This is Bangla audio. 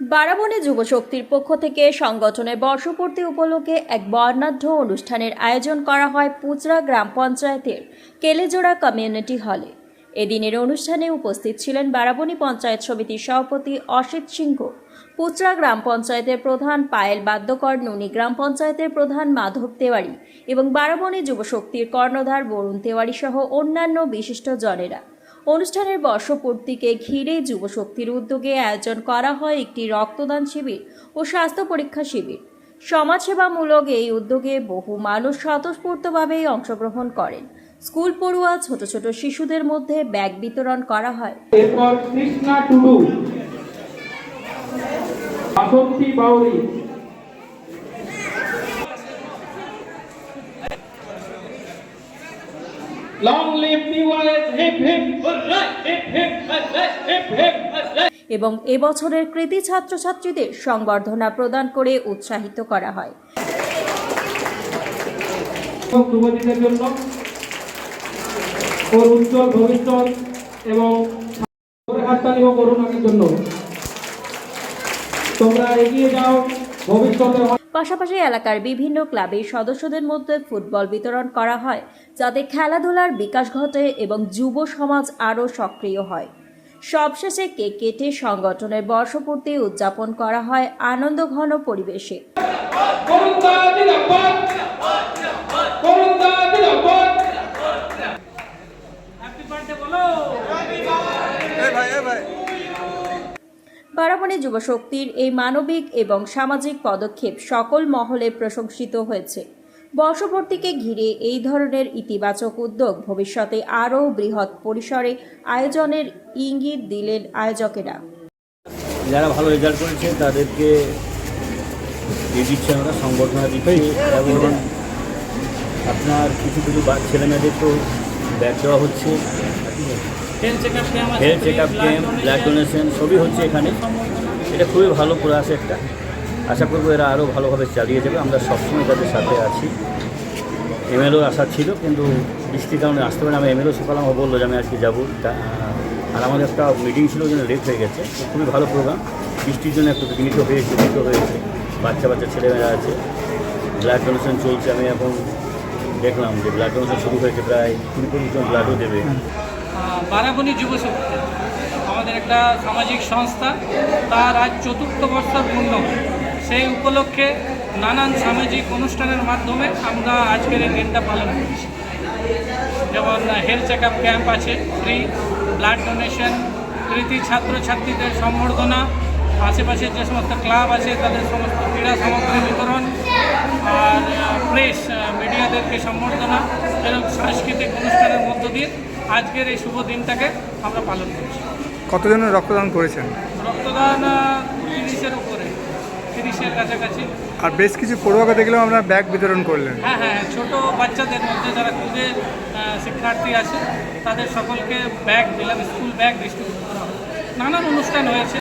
বারাবণী যুবশক্তির পক্ষ থেকে সংগঠনের বর্ষপূর্তি উপলক্ষে এক বর্ণাঢ্য অনুষ্ঠানের আয়োজন করা হয় পুচরা গ্রাম পঞ্চায়েতের কেলেজোড়া কমিউনিটি হলে। এদিনের অনুষ্ঠানে উপস্থিত ছিলেন বারাবণী পঞ্চায়েত সমিতির সভাপতি অসিত সিংহ, পুচরা গ্রাম পঞ্চায়েতের প্রধান পায়েল বাদ্যকর, নুনি গ্রাম পঞ্চায়েতের প্রধান মাধব তেওয়ারি এবং বারাবণী যুবশক্তির কর্ণধার বরুণ তেওয়ারি সহ অন্যান্য বিশিষ্ট জনেরা। অনুষ্ঠানের বর্ষপূর্তিকে ঘিরে যুবশক্তির উদ্যোগে আয়োজন করা হয় একটি রক্তদান শিবির ও স্বাস্থ্য পরীক্ষা শিবির। সমাজসেবামূলক এই উদ্যোগে বহু মানুষ স্বতঃস্ফূর্তভাবে অংশগ্রহণ করেন। স্কুল পড়ুয়া, ছোট ছোট শিশুদের মধ্যে ব্যাগ বিতরণ করা হয়। এরপর কৃষ্ণা টুডু বাউরি এবং এবছরের কৃতি ছাত্রছাত্রীদের সংবর্ধনা প্রদান করে উৎসাহিত করা হয়। জন্য ওর উজ্জ্বল ভবিষ্যৎ এবং হাততালি জন্য। তোমরা এগিয়ে যাও ভবিষ্যতে পাশাপাশি এলাকার বিভিন্ন ক্লাবের সদস্যদের মধ্যে ফুটবল বিতরণ করা হয়, যাতে খেলাধুলার বিকাশ ঘটে এবং যুব সমাজ আরও সক্রিয় হয়। সবশেষে কেক কেটে সংগঠনের বর্ষপূর্তি উদযাপন করা হয় আনন্দঘন পরিবেশে। যুবশক্তির এই মানবিক এবং সামাজিক পদক্ষেপ সকল মহলে প্রশংসিত হয়েছে। বর্ষপূর্তিকে ঘিরে এই ধরনের ইতিবাচক উদ্যোগ ভবিষ্যতে আরও বৃহৎ পরিসরে আয়োজনের ইঙ্গিত দিলেন আয়োজকেরা। যারা ভালো রেজাল্ট করেছে তাদেরকে দিচ্ছে আমরা সংবর্ধনা দিচ্ছি এবং আপনার কিছু কিছু বা- ছেলেমেয়েদের তো ব্যাগ দেওয়া হচ্ছে। হেলথ চেকআপ ক্যাম্প আছে health check up camp blood donation সবই হচ্ছে এখানে। এটা খুবই ভালো প্রয়াস একটা। আশা করব এরা আরও ভালোভাবে চালিয়ে যাবে। আমরা সবসময় তাদের সাথে আছি। এমএলও আসা ছিল, কিন্তু বৃষ্টির কারণে আসতে পারে আমি এমএলও সকাল আমাকে বলল যে আমি আজকে যাব। আর আমাদের একটা মিটিং ছিল ওই জন্য লেট হয়ে গেছে। খুবই ভালো প্রোগ্রাম বৃষ্টির জন্য একটু বিঘ্নিত হয়েছে বিঘ্নিত হয়েছে। বাচ্চা বাচ্চা ছেলেমেয়েরা আছে। ব্লাড ডোনেশন চলছে। আমি এখন দেখলাম যে ব্লাড ডোনেশন শুরু হয়েছে প্রায় কুড়ি পঁচিশ জন ব্লাডও দেবে। বারাবণী যুব শক্তি আমাদের একটা সামাজিক সংস্থা, তার আজ চতুর্থ বর্ষ পূর্ণ। সেই উপলক্ষে নানান সামাজিক অনুষ্ঠানের মাধ্যমে আমরা আজকের এই দিনটা পালন করছি। যেমন হেলথ চেক আপ ক্যাম্প আছে ফ্রি ব্লাড ডোনেশন কৃতি ছাত্রছাত্রীদের সম্বর্ধনা আশেপাশে যে সমস্ত ক্লাব আছে, তাদের সমস্ত ক্রীড়া সামগ্রী বিতরণ, আর প্রেস মিডিয়াদেরকে সম্বর্ধনা এবং সাংস্কৃতিক অনুষ্ঠানের মধ্য দিয়ে আজকের এই শুভ দিনটাকে আমরা পালন করছি। কতজনের রক্তদান করেছেন? রক্তদান তিরিশের উপরে তিরিশের কাছাকাছি। আর বেশ কিছু পড়ুয়াকে দেখলাম আপনারা ব্যাগ বিতরণ করলেন। হ্যাঁ হ্যাঁ ছোট বাচ্চাদের মধ্যে যারা খুদে শিক্ষার্থী আছে তাদের সকলকে ব্যাগ দিলাম স্কুল ব্যাগ ডিস্ট্রিবিউট করা নানান অনুষ্ঠান হয়েছে।